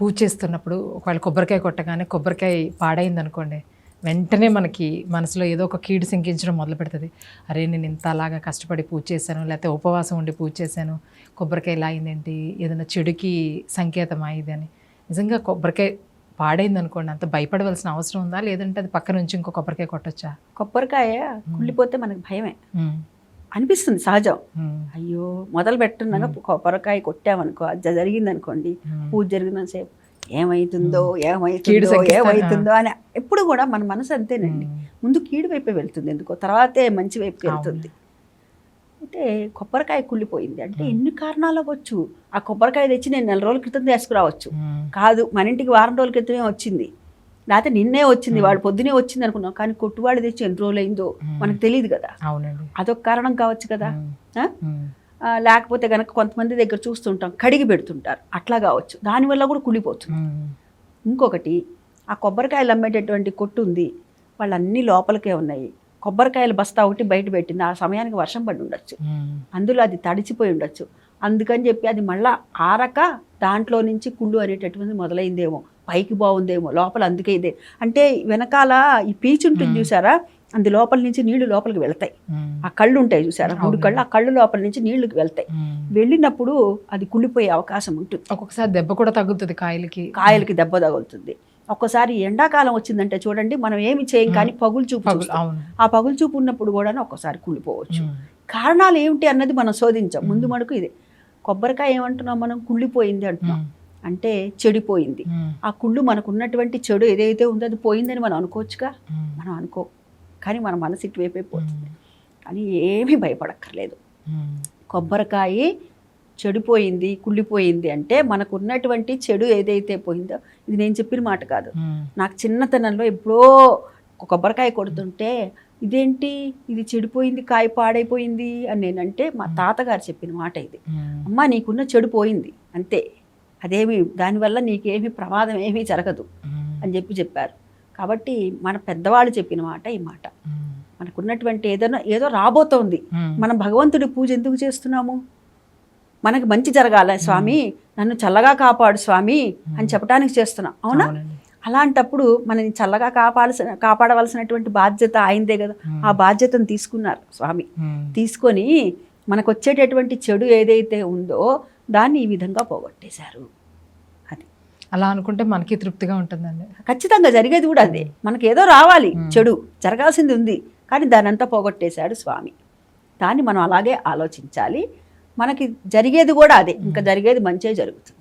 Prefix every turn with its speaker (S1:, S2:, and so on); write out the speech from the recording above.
S1: పూజ చేస్తున్నప్పుడు ఒకవేళ కొబ్బరికాయ కొట్టగానే కొబ్బరికాయ పాడైంది అనుకోండి వెంటనే మనకి మనసులో ఏదో ఒక కీడు సింకించడం మొదలు పెడుతుంది. అరే నేను ఇంత అలాగా కష్టపడి పూజ చేశాను లేకపోతే ఉపవాసం ఉండి పూజ చేశాను కొబ్బరికాయ ఇలా అయిందేంటి ఏదైనా చెడుకి సంకేతం అయింది అని. నిజంగా కొబ్బరికాయ పాడైంది అనుకోండి అంత భయపడవలసిన అవసరం ఉందా? లేదంటే అది పక్క నుంచి ఇంకో కొబ్బరికాయ కొట్టొచ్చా?
S2: కొబ్బరికాయ కుళ్ళిపోతే మనకు భయమే. అనిపిస్తుంది సహజం. అయ్యో మొదలు పెట్టున్నాక కొబ్బరికాయ కొట్టామనుకో అది జరిగింది అనుకోండి. పూజ జరిగినంతసేపు ఏమైతుందో
S1: కీడు
S2: ఏమైతుందో ఏమైతుందో అని ఎప్పుడు కూడా మన మనసు అంతేనండి. ముందు కీడు వైపే వెళ్తుంది ఎందుకో తర్వాతే మంచి వైపుకి. వెళ్తుంది. అయితే కొబ్బరికాయ కుళ్ళిపోయింది. అంటే ఎన్ని కారణాలు అవ్వచ్చు? ఆ కొబ్బరికాయ తెచ్చి నేను నెల రోజుల క్రితం తీసుకురావచ్చు. కాదు మన ఇంటికి వారం రోజుల క్రితమే వచ్చింది. లేకపోతే నిన్నే వచ్చింది వాడు పొద్దునే వచ్చింది అనుకున్నాం కానీ కొట్టువాడు తెచ్చి ఎన్ని రోజులు అయిందో మనకు తెలియదు కదా.
S1: అవునండి.
S2: అదొక కారణం కావచ్చు కదా. లేకపోతే కనుక కొంతమంది దగ్గర చూస్తుంటాం కడిగి పెడుతుంటారు. అట్లా కావచ్చు. దానివల్ల కూడా కుళ్ళిపోతుంది. ఇంకొకటి ఆ కొబ్బరికాయలు అమ్మేటటువంటి కొట్టు ఉంది వాళ్ళు అన్ని లోపలికే ఉన్నాయి. కొబ్బరికాయల బస్తా ఒకటి బయట పెట్టింది ఆ సమయానికి వర్షం పడి ఉండొచ్చు. అందులో అది తడిచిపోయి ఉండొచ్చు. అందుకని చెప్పి అది మళ్ళా ఆరక దాంట్లో నుంచి కుళ్ళు అనేటటువంటిది మొదలైందేమో. పైకి బాగుందేమో లోపల అందుకే ఇదే. అంటే వెనకాల ఈ పీచు ఉంటుంది చూసారా? అందు లోపల నుంచి నీళ్ళు లోపలికి వెళ్తాయి. ఆ కళ్ళు ఉంటాయి చూసారా? మూడు కళ్ళు ఆ కళ్ళు లోపల నుంచి నీళ్ళు వెళ్తాయి. వెళ్ళినప్పుడు అది కుళ్ళిపోయే అవకాశం ఉంటుంది.
S1: ఒక్కొక్కసారి దెబ్బ కూడా తగ్గుతుంది కాయలకి.
S2: కాయలకి దెబ్బ తగులుతుంది. ఒక్కసారి ఎండాకాలం వచ్చిందంటే చూడండి మనం ఏమి చేయం కానీ పగులు చూపు ఆ పగులు చూపు ఉన్నప్పుడు కూడా ఒక్కసారి కుళ్ళిపోవచ్చు. కారణాలు ఏమిటి అన్నది మనం శోధించాం. ముందు మటుకు ఇదే. కొబ్బరికాయ ఏమంటున్నాం మనం? కుళ్ళిపోయింది అంటున్నాం. అంటే చెడిపోయింది. ఆ కుళ్ళు మనకు ఉన్నటువంటి చెడు ఏదైతే ఉందో అది పోయిందని మనం అనుకోవచ్చుగా? మనం అనుకో. కానీ మన మనసు ఇటువైపే పోతుంది. కానీ ఏమీ భయపడక్కర్లేదు. కొబ్బరికాయ చెడిపోయింది కుళ్ళిపోయింది అంటే మనకు ఉన్నటువంటి చెడు ఏదైతే పోయిందో ఇది నేను చెప్పిన మాట కాదు. నాకు చిన్నతనంలో ఎప్పుడో కొబ్బరికాయ కొడుతుంటే ఇదేంటి? ఇది చెడిపోయింది కాయ పాడైపోయింది అని నేనంటే మా తాతగారు చెప్పిన మాట ఇది. అమ్మ నీకున్న చెడు పోయింది. అంతే. అదేమి దానివల్ల నీకేమీ ప్రమాదం ఏమీ జరగదు అని చెప్పి చెప్పారు. కాబట్టి మన పెద్దవాళ్ళు చెప్పిన మాట ఈ మాట. మనకున్నటువంటి ఏదైనా ఏదో రాబోతోంది. మనం భగవంతుడి పూజ ఎందుకు చేస్తున్నాము? మనకి మంచి జరగాల. స్వామి నన్ను చల్లగా కాపాడు స్వామి అని చెప్పడానికి చేస్తున్నాం. అవునా. అలాంటప్పుడు మనని చల్లగా కాపాడాల్సిన కాపాడవలసినటువంటి బాధ్యత ఆయనదే కదా. ఆ బాధ్యతను తీసుకున్నారు స్వామి. తీసుకొని మనకు వచ్చేటటువంటి చెడు ఏదైతే ఉందో దాన్ని ఈ విధంగా పోగొట్టేశారు. అది.
S1: అలా అనుకుంటే మనకి తృప్తిగా ఉంటుందండి.
S2: ఖచ్చితంగా జరిగేది కూడా అదే. మనకి ఏదో రావాలి చెడు జరగాల్సింది ఉంది కానీ దాన్ని అంతా పోగొట్టేశాడు స్వామి. దాన్ని మనం అలాగే ఆలోచించాలి. మనకి జరిగేది కూడా అదే. ఇంకా జరిగేది మంచే జరుగుతుంది.